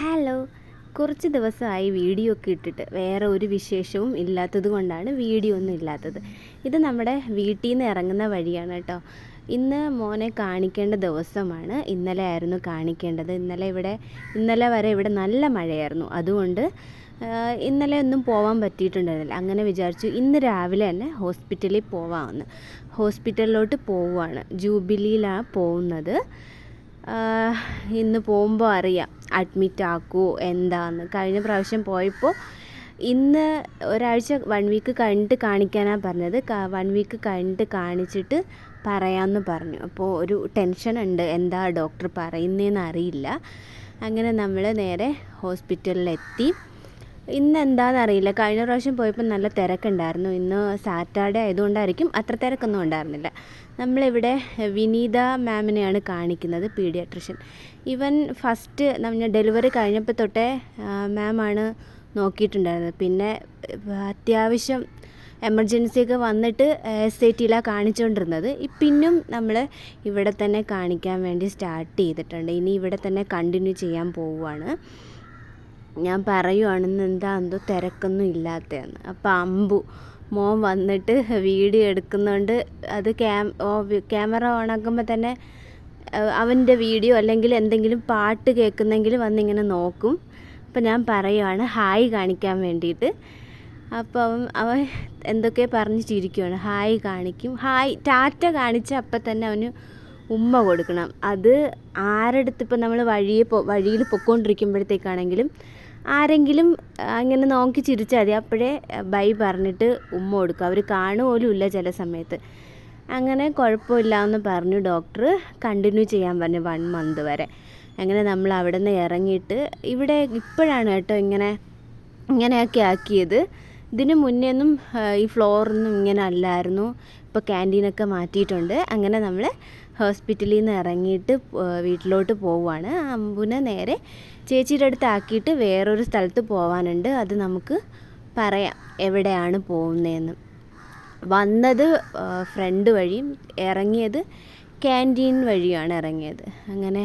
Hello കുറച്ച് ദിവസമായി video ഒക്കെ ഇട്ടിട്ട് വേറെ ഒരു വിശേഷവും ഇല്ലാത്തത് കൊണ്ടാണ് വീഡിയോ ഒന്നും ഇല്ലാത്തത്. ഇത് നമ്മുടെ വീട്ടിൽ നിന്ന് ഇറങ്ങുന്ന വഴിയാണ് കേട്ടോ. ഇന്ന് മോനെ കാണിക്കേണ്ട ദിവസമാണ്. ഇന്നലെ ആയിരുന്നു കാണിക്കേണ്ടത്. ഇന്നലെ ഇവിടെ ഇന്നലെ വരെ ഇവിടെ നല്ല മഴയായിരുന്നു. അതുകൊണ്ട് ഇന്നലെ ഒന്നും പോകാൻ പറ്റിയിട്ടുണ്ടായിരുന്നില്ല. അങ്ങനെ വിചാരിച്ചു ഇന്ന് രാവിലെ തന്നെ ഹോസ്പിറ്റലിൽ പോവാമെന്ന് ഹോസ്പിറ്റലിലോട്ട് പോവുകയാണ് ജൂബിലിയിലാണ് പോകുന്നത്. ഇന്ന് പോകുമ്പോൾ അറിയാം. അഡ്മിറ്റ് ആക്കുമോ എന്താന്ന്. കഴിഞ്ഞ പ്രാവശ്യം പോയപ്പോൾ ഇന്ന് ഒരാഴ്ച വൺ വീക്ക് കഴിഞ്ഞിട്ട് കാണിക്കാനാണ് പറഞ്ഞത്. വൺ വീക്ക് കഴിഞ്ഞിട്ട് കാണിച്ചിട്ട് പറയാമെന്ന് പറഞ്ഞു. അപ്പോൾ ഒരു ടെൻഷൻ ഉണ്ട്. എന്താ ഡോക്ടർ പറയുന്നതെന്ന് അറിയില്ല. അങ്ങനെ നമ്മൾ നേരെ ഹോസ്പിറ്റലിലെത്തി ഇന്ന് എന്താണെന്നറിയില്ല കഴിഞ്ഞ പ്രാവശ്യം പോയപ്പോൾ നല്ല തിരക്കുണ്ടായിരുന്നു. ഇന്ന് സാറ്റർഡേ ആയതുകൊണ്ടായിരിക്കും അത്ര തിരക്കൊന്നും ഉണ്ടായിരുന്നില്ല. നമ്മളിവിടെ വിനീത മാമിനെയാണ് കാണിക്കുന്നത് പീഡിയാട്രിഷ്യൻ. ഇവൻ ഫസ്റ്റ് നമ്മൾ ഡെലിവറി കഴിഞ്ഞപ്പോൾ തൊട്ടേ മാമാണ് നോക്കിയിട്ടുണ്ടായിരുന്നത്. പിന്നെ അത്യാവശ്യം എമർജൻസി ഒക്കെ വന്നിട്ട് എസ് ഐ ടിയിലാണ് കാണിച്ചുകൊണ്ടിരുന്നത് പിന്നും നമ്മൾ ഇവിടെ തന്നെ കാണിക്കാൻ വേണ്ടി സ്റ്റാർട്ട് ചെയ്തിട്ടുണ്ട്. ഇനി ഇവിടെ തന്നെ കണ്ടിന്യൂ ചെയ്യാൻ പോവുകയാണ്. ഞാൻ പറയുവാണെന്ന് എന്താ എന്തോ തിരക്കൊന്നും ഇല്ലാത്തതെന്ന്. അപ്പം അമ്പു മോൻ വന്നിട്ട് വീഡിയോ എടുക്കുന്നുണ്ട് അത് ക്യാം ക്യാമറ ഓണാക്കുമ്പോൾ തന്നെ അവന്റെ വീഡിയോ അല്ലെങ്കിൽ എന്തെങ്കിലും പാട്ട് കേൾക്കുന്നെങ്കിൽ വന്നിങ്ങനെ നോക്കും. അപ്പം ഞാൻ പറയുവാണ് ഹായ് കാണിക്കാൻ വേണ്ടിയിട്ട്. അപ്പോൾ അവൻ അവൻ എന്തൊക്കെ പറഞ്ഞ് ചിരിക്കുവാണ് ഹായ് കാണിക്കും. ഹായ് ടാറ്റ കാണിച്ച അപ്പം തന്നെ അവന് ഉമ്മ കൊടുക്കണം. അത് ആരടുത്ത് ഇപ്പം നമ്മൾ വഴിയെ പോ വഴിയിൽ പൊക്കോണ്ടിരിക്കുമ്പോഴത്തേക്കാണെങ്കിലും ആരെങ്കിലും അങ്ങനെ നോക്കി ചിരിച്ചാൽ മതി. അപ്പോഴേ ബൈ പറഞ്ഞിട്ട് ഉമ്മ കൊടുക്കും. അവർ കാണുപോലും ഇല്ല ചില സമയത്ത്. അങ്ങനെ കുഴപ്പമില്ല എന്ന് പറഞ്ഞു ഡോക്ടർ. കണ്ടിന്യൂ ചെയ്യാൻ പറഞ്ഞു വൺ മന്ത് വരെ. അങ്ങനെ നമ്മൾ അവിടെ നിന്ന് ഇറങ്ങിയിട്ട് ഇവിടെ ഇപ്പോഴാണ് കേട്ടോ ഇങ്ങനെ ഇങ്ങനെയൊക്കെ ആക്കിയത്. ഇതിന് മുന്നേ ഒന്നും ഈ ഫ്ലോറൊന്നും ഇങ്ങനെ അല്ലായിരുന്നു. ഇപ്പോൾ ക്യാന്റീനൊക്കെ മാറ്റിയിട്ടുണ്ട്. അങ്ങനെ നമ്മൾ ഹോസ്പിറ്റലിൽ നിന്ന് ഇറങ്ങിയിട്ട് വീട്ടിലോട്ട് പോവുകയാണ് അമ്പുനെ നേരെ ചേച്ചിയുടെ അടുത്ത് ആക്കിയിട്ട് വേറൊരു സ്ഥലത്ത് പോവാനുണ്ട്. അത് നമുക്ക് പറയാം എവിടെയാണ് പോകുന്നതെന്ന്. വന്നത് ഫ്രണ്ട് വഴിയും ഇറങ്ങിയത് ക്യാന്റീൻ വഴിയാണ് ഇറങ്ങിയത്. അങ്ങനെ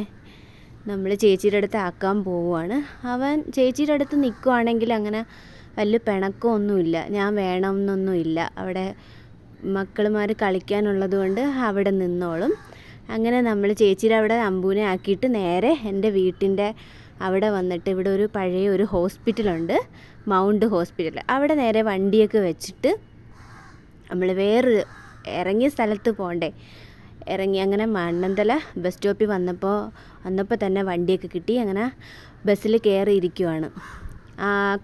നമ്മൾ ചേച്ചിയുടെ അടുത്ത് ആക്കാൻ പോവുകയാണ് അവൻ ചേച്ചിയുടെ അടുത്ത് നിൽക്കുവാണെങ്കിൽ അങ്ങനെ വലിയ പിണക്കമൊന്നുമില്ല. ഞാൻ വേണമെന്നൊന്നുമില്ല. അവിടെ മക്കളുമാർ കളിക്കാനുള്ളത് കൊണ്ട് അവിടെ നിന്നോളും. അങ്ങനെ നമ്മൾ ചേച്ചിയുടെ അവിടെ അമ്പൂനെ ആക്കിയിട്ട് നേരെ എന്റെ വീട്ടിന്റെ അവിടെ വന്നിട്ട് ഇവിടെ ഒരു പഴയ ഒരു ഹോസ്പിറ്റലുണ്ട് മൗണ്ട് ഹോസ്പിറ്റൽ അവിടെ നേരെ വണ്ടിയൊക്കെ വെച്ചിട്ട് നമ്മൾ വേറൊരു ഇറങ്ങിയ സ്ഥലത്ത് പോകണ്ടേ. ഇറങ്ങി അങ്ങനെ മണ്ണന്തല ബസ് സ്റ്റോപ്പിൽ വന്നപ്പോൾ വന്നപ്പോൾ തന്നെ വണ്ടിയൊക്കെ കിട്ടി അങ്ങനെ ബസ്സിൽ കയറി ഇരിക്കുവാണ്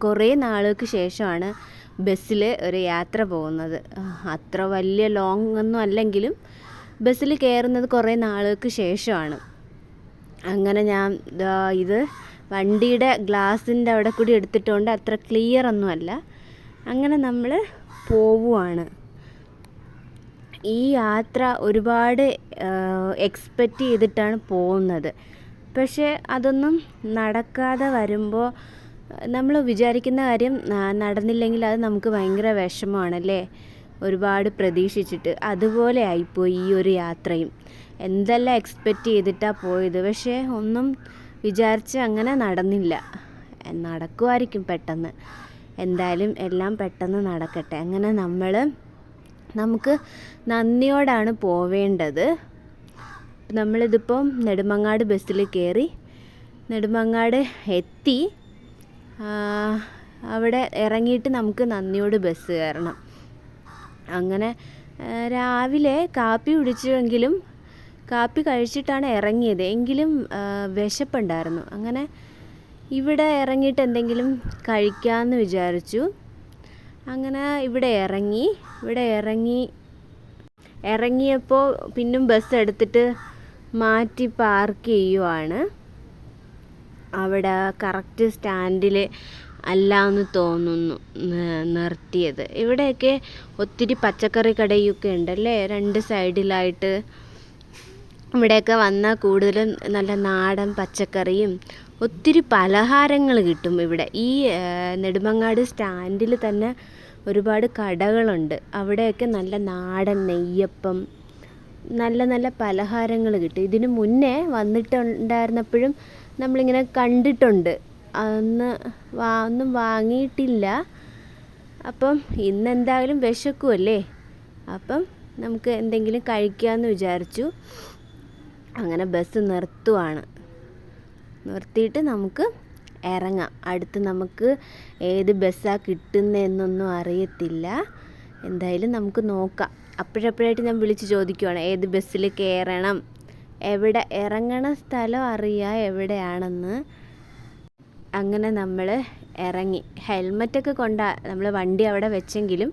കുറേ നാളുകൾക്ക് ശേഷമാണ് ബസ്സിൽ ഒരു യാത്ര പോകുന്നത്. അത്ര വലിയ ലോങ് ഒന്നും അല്ലെങ്കിലും ബസ്സിൽ കയറുന്നത് കുറേ നാളുകൾക്ക് ശേഷമാണ്. അങ്ങനെ ഞാൻ ഇത് വണ്ടിയുടെ ഗ്ലാസിന്റെ അവിടെ കൂടി എടുത്തിട്ടുകൊണ്ട് അത്ര ക്ലിയർ ഒന്നുമല്ല അങ്ങനെ നമ്മൾ പോവുകയാണ് ഈ യാത്ര ഒരുപാട് എക്സ്പെക്റ്റ് ചെയ്തിട്ടാണ് പോകുന്നത്. പക്ഷേ അതൊന്നും നടക്കാതെ വരുമ്പോൾ നമ്മൾ വിചാരിക്കുന്ന കാര്യം നടന്നില്ലെങ്കിൽ അത് നമുക്ക് ഭയങ്കര വിഷമമാണല്ലേ? ഒരുപാട് പ്രതീക്ഷിച്ചിട്ട് അതുപോലെ ആയിപ്പോയി ഈ ഒരു യാത്രയും. എന്തെല്ലാം എക്സ്പെക്റ്റ് ചെയ്തിട്ടാണ് പോയത്? പക്ഷേ ഒന്നും വിചാരിച്ച് അങ്ങനെ നടന്നില്ല. നടക്കുമായിരിക്കും പെട്ടെന്ന്. എന്തായാലും എല്ലാം പെട്ടെന്ന് നടക്കട്ടെ. അങ്ങനെ നമ്മൾ നമുക്ക് നന്ദിയോടാണ് പോവേണ്ടത്. നമ്മളിതിപ്പം നെടുമങ്ങാട് ബസ്സിൽ കയറി നെടുമങ്ങാട് എത്തി. അവിടെ ഇറങ്ങിയിട്ട് നമുക്ക് നന്ദിയോട് ബസ് കയറണം. അങ്ങനെ രാവിലെ കാപ്പി കുടിച്ചുവെങ്കിലും കാപ്പി കഴിച്ചിട്ടാണ് ഇറങ്ങിയത്. എങ്കിലും വിശപ്പുണ്ടായിരുന്നു. അങ്ങനെ ഇവിടെ ഇറങ്ങിയിട്ട് എന്തെങ്കിലും കഴിക്കാമെന്ന് വിചാരിച്ചു. അങ്ങനെ ഇവിടെ ഇറങ്ങി ഇവിടെ ഇറങ്ങി ഇറങ്ങിയപ്പോൾ പിന്നും ബസ് എടുത്തിട്ട് മാറ്റി പാർക്ക് ചെയ്യുവാണ്. അവിടെ കറക്റ്റ് സ്റ്റാൻഡിൽ അല്ല എന്ന് തോന്നുന്നു നിർത്തിയത്. ഇവിടെയൊക്കെ ഒത്തിരി പച്ചക്കറി കടയൊക്കെ ഉണ്ടല്ലേ? രണ്ട് സൈഡിലായിട്ട് ഇവിടെയൊക്കെ വന്നാൽ കൂടുതലും നല്ല നാടൻ പച്ചക്കറിയും ഒത്തിരി പലഹാരങ്ങൾ കിട്ടും ഇവിടെ. ഈ നെടുമങ്ങാട് സ്റ്റാൻഡിൽ തന്നെ ഒരുപാട് കടകളുണ്ട്. അവിടെയൊക്കെ നല്ല നാടൻ നെയ്യപ്പം നല്ല നല്ല പലഹാരങ്ങൾ കിട്ടും. ഇതിനു മുന്നേ വന്നിട്ടുണ്ടായിരുന്നപ്പോഴും നമ്മളിങ്ങനെ കണ്ടിട്ടുണ്ട്. അന്ന് വാ ഒന്നും വാങ്ങിയിട്ടില്ല. അപ്പം ഇന്ന് എന്തായാലും വിശക്കുമല്ലേ അപ്പം നമുക്ക് എന്തെങ്കിലും കഴിക്കാമെന്ന് വിചാരിച്ചു. അങ്ങനെ ബസ് നിർത്തുവാണ്. നിർത്തിയിട്ട് നമുക്ക് ഇറങ്ങാം. അടുത്ത് നമുക്ക് ഏത് ബസ്സാണ് കിട്ടുന്നതെന്നൊന്നും അറിയത്തില്ല. എന്തായാലും നമുക്ക് നോക്കാം. അപ്പോഴപ്പോഴായിട്ട് ഞാൻ വിളിച്ച് ചോദിക്കുവാണ് ഏത് ബസ്സിൽ കയറണം എവിടെ ഇറങ്ങണ സ്ഥലം അറിയാം എവിടെയാണെന്ന്. അങ്ങനെ നമ്മൾ ഇറങ്ങി. ഹെൽമറ്റൊക്കെ കൊണ്ടാ നമ്മൾ വണ്ടി അവിടെ വെച്ചെങ്കിലും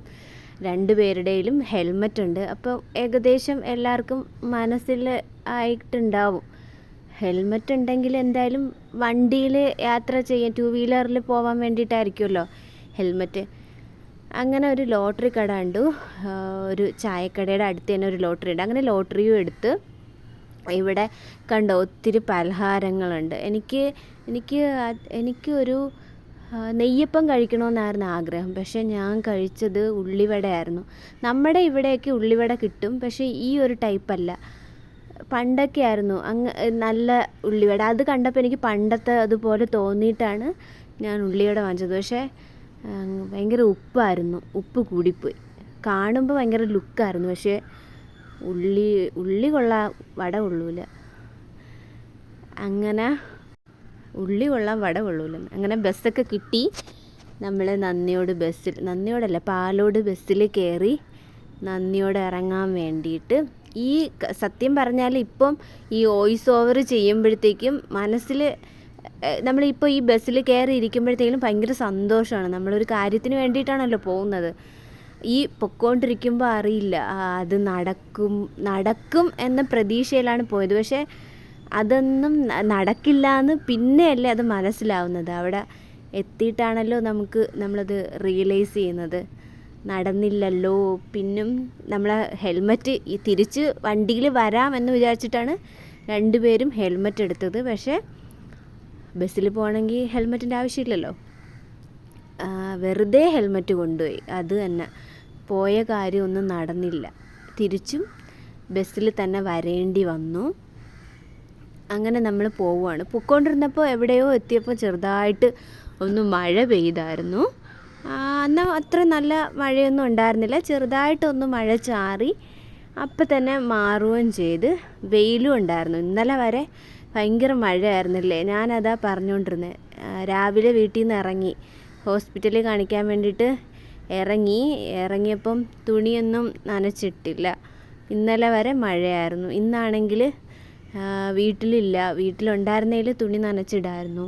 രണ്ടു പേരുടെയിലും ഹെൽമറ്റ് ഉണ്ട് അപ്പോൾ ഏകദേശം എല്ലാവർക്കും മനസ്സിൽ ആയിട്ടുണ്ടാവും. ഹെൽമറ്റ് ഉണ്ടെങ്കിൽ എന്തായാലും വണ്ടിയിൽ യാത്ര ചെയ്യാൻ ടു വീലറിൽ പോകാൻ വേണ്ടിയിട്ടായിരിക്കുമല്ലോ ഹെൽമറ്റ്. അങ്ങനെ ഒരു ലോട്ടറി കട കണ്ടു. ഒരു ചായക്കടയുടെ അടുത്ത് തന്നെ ഒരു ലോട്ടറി ഉണ്ട്. അങ്ങനെ ലോട്ടറിയും എടുത്ത് ഇവിടെ കണ്ടോ ഒത്തിരി പലഹാരങ്ങളുണ്ട്. എനിക്ക് എനിക്ക് എനിക്ക് ഒരു നെയ്യപ്പം കഴിക്കണമെന്നായിരുന്നു ആഗ്രഹം. പക്ഷേ ഞാൻ കഴിച്ചത് ഉള്ളിവടയായിരുന്നു. നമ്മുടെ ഇവിടെയൊക്കെ ഉള്ളിവട കിട്ടും. പക്ഷേ ഈ ഒരു ടൈപ്പല്ല. പണ്ടൊക്കെ ആയിരുന്നു അങ്ങ് നല്ല ഉള്ളിവട. അത് കണ്ടപ്പോൾ എനിക്ക് പണ്ടത്തെ അതുപോലെ തോന്നിയിട്ടാണ് ഞാൻ ഉള്ളിവട വാങ്ങിച്ചത്. പക്ഷേ ഭയങ്കര ഉപ്പായിരുന്നു. ഉപ്പ് കൂടിപ്പോയി. കാണുമ്പോൾ ഭയങ്കര ലുക്കായിരുന്നു. പക്ഷേ ഉള്ളി ഉള്ളി കൊള്ളാൻ വട കൊള്ളൂല. അങ്ങനെ ഉള്ളി കൊള്ളാൻ വട കൊള്ളൂല. അങ്ങനെ ബസ്സൊക്കെ കിട്ടി. നമ്മൾ നന്ദിയോട് ബസ്സിൽ നന്ദിയോടല്ല പാലോട് ബസ്സിൽ കയറി നന്ദിയോട് ഇറങ്ങാൻ വേണ്ടിയിട്ട് ഈ സത്യം പറഞ്ഞാൽ ഇപ്പം ഈ വോയിസ് ഓവർ ചെയ്യുമ്പോഴത്തേക്കും മനസ്സിൽ നമ്മളിപ്പോൾ ഈ ബസ്സിൽ കയറി ഇരിക്കുമ്പോഴത്തേക്കും ഭയങ്കര സന്തോഷമാണ്. നമ്മളൊരു കാര്യത്തിന് വേണ്ടിയിട്ടാണല്ലോ പോകുന്നത്. ഈ പൊക്കോണ്ടിരിക്കുമ്പോൾ അറിയില്ല. അത് നടക്കും നടക്കും എന്ന പ്രതീക്ഷയിലാണ് പോയത്. പക്ഷേ അതൊന്നും നടക്കില്ല എന്ന് പിന്നെയല്ലേ അത് മനസ്സിലാവുന്നത്. അവിടെ എത്തിയിട്ടാണല്ലോ നമുക്ക് നമ്മളത് റിയലൈസ് ചെയ്യുന്നത്. നടന്നില്ലല്ലോ പിന്നും നമ്മളെ ഹെൽമറ്റ് ഈ തിരിച്ച് വണ്ടിയിൽ വരാമെന്ന് വിചാരിച്ചിട്ടാണ് രണ്ടുപേരും ഹെൽമറ്റ് എടുത്തത്. പക്ഷേ ബസ്സിൽ പോകണമെങ്കിൽ ഹെൽമറ്റിന്റെ ആവശ്യമില്ലല്ലോ. വെറുതെ ഹെൽമറ്റ് കൊണ്ടുപോയി. അത് തന്നെ. പോയ കാര്യമൊന്നും നടന്നില്ല. തിരിച്ചും ബസ്സിൽ തന്നെ വരേണ്ടി വന്നു. അങ്ങനെ നമ്മൾ പോവുകയാണ്. പൊയ്ക്കൊണ്ടിരുന്നപ്പോൾ എവിടെയോ എത്തിയപ്പോൾ ചെറുതായിട്ട് ഒന്ന് മഴ പെയ്തായിരുന്നു. അന്ന് അത്ര നല്ല മഴയൊന്നും ഉണ്ടായിരുന്നില്ല. ചെറുതായിട്ടൊന്ന് മഴ ചാറി അപ്പം തന്നെ മാറുകയും ചെയ്ത് വെയിലും ഉണ്ടായിരുന്നു. ഇന്നലെ വരെ ഭയങ്കര മഴയായിരുന്നില്ലേ? ഞാനതാ പറഞ്ഞുകൊണ്ടിരുന്നത് രാവിലെ വീട്ടിൽ നിന്ന് ഇറങ്ങി. ഹോസ്പിറ്റലിൽ കാണിക്കാൻ വേണ്ടിയിട്ട് ഇറങ്ങി ഇറങ്ങിയപ്പം തുണിയൊന്നും നനച്ചിട്ടില്ല. ഇന്നലെ വരെ മഴയായിരുന്നു. ഇന്നാണെങ്കിൽ വീട്ടിലില്ല. വീട്ടിലുണ്ടായിരുന്നതിൽ തുണി നനച്ചിടായിരുന്നു.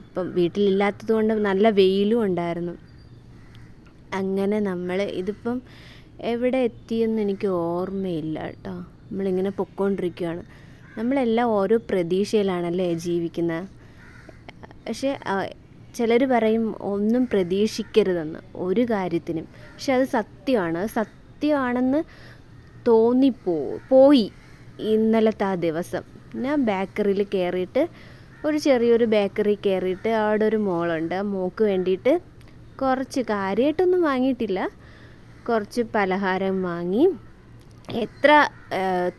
ഇപ്പം വീട്ടിലില്ലാത്തത് കൊണ്ട് നല്ല വെയിലും ഉണ്ടായിരുന്നു. അങ്ങനെ നമ്മൾ ഇതിപ്പം എവിടെ എത്തിയെന്ന് എനിക്ക് ഓർമ്മയില്ല കേട്ടോ. നമ്മളിങ്ങനെ പൊക്കോണ്ടിരിക്കുകയാണ് നമ്മളെല്ലാം ഓരോ പ്രതീക്ഷയിലാണല്ലേ ജീവിക്കുന്നത് പക്ഷേ ചിലർ പറയും ഒന്നും പ്രതീക്ഷിക്കരുതെന്ന് ഒരു കാര്യത്തിനും. പക്ഷെ അത് സത്യമാണ്. സത്യമാണെന്ന് തോന്നിപ്പോ പോയി ഇന്നലത്തെ ആ ദിവസം. ഞാൻ ബേക്കറിയിൽ കയറിയിട്ട് ഒരു ചെറിയൊരു ബേക്കറി കയറിയിട്ട് അവിടെ ഒരു മോളുണ്ട്. ആ മോക്ക് വേണ്ടിയിട്ട് കുറച്ച് കാര്യമായിട്ടൊന്നും വാങ്ങിയിട്ടില്ല. കുറച്ച് പലഹാരം വാങ്ങി. എത്ര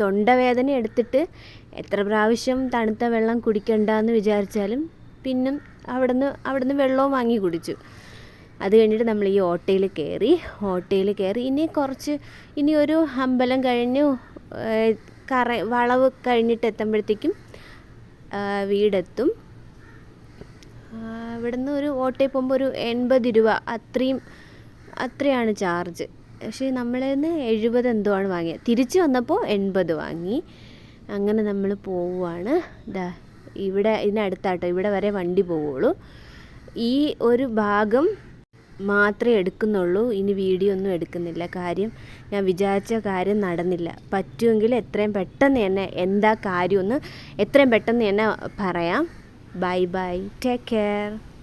തൊണ്ടവേദന എടുത്തിട്ട് എത്ര പ്രാവശ്യം തണുത്ത വെള്ളം കുടിക്കണ്ടെന്ന് വിചാരിച്ചാലും പിന്നും അവിടുന്ന് അവിടുന്ന് വെള്ളവും വാങ്ങി കുടിച്ചു. അത് കഴിഞ്ഞിട്ട് നമ്മൾ ഈ ഓട്ടോയിൽ കയറി ഓട്ടോയിൽ കയറി ഇനി കുറച്ച് ഇനി ഒരു അമ്പലം കഴിഞ്ഞു കറ വളവ് കഴിഞ്ഞിട്ട് എത്തുമ്പോഴത്തേക്കും വീടെത്തും. ഇവിടുന്ന് ഒരു ഓട്ടോയിൽ പോകുമ്പോൾ ഒരു എൺപത് രൂപ അത്രയും അത്രയാണ് ചാർജ്. പക്ഷേ നമ്മളിൽ നിന്ന് എഴുപത് എന്തോ ആണ് വാങ്ങിയത്. തിരിച്ച് വന്നപ്പോൾ എൺപത് വാങ്ങി. അങ്ങനെ നമ്മൾ പോവുകയാണ്. ഇതാ ഇവിടെ ഇതിനടുത്താട്ടോ ഇവിടെ വരെ വണ്ടി പോവുള്ളൂ. ഈ ഒരു ഭാഗം മാത്രമേ എടുക്കുന്നുള്ളൂ. ഇനി വീഡിയോ ഒന്നും എടുക്കുന്നില്ല. കാര്യം ഞാൻ വിചാരിച്ച കാര്യം നടന്നില്ല. പറ്റുമെങ്കിൽ എത്രയും പെട്ടെന്ന് തന്നെ എന്താ കാര്യമെന്ന് എത്രയും പെട്ടെന്ന് തന്നെ പറയാം. Bye bye. Take care.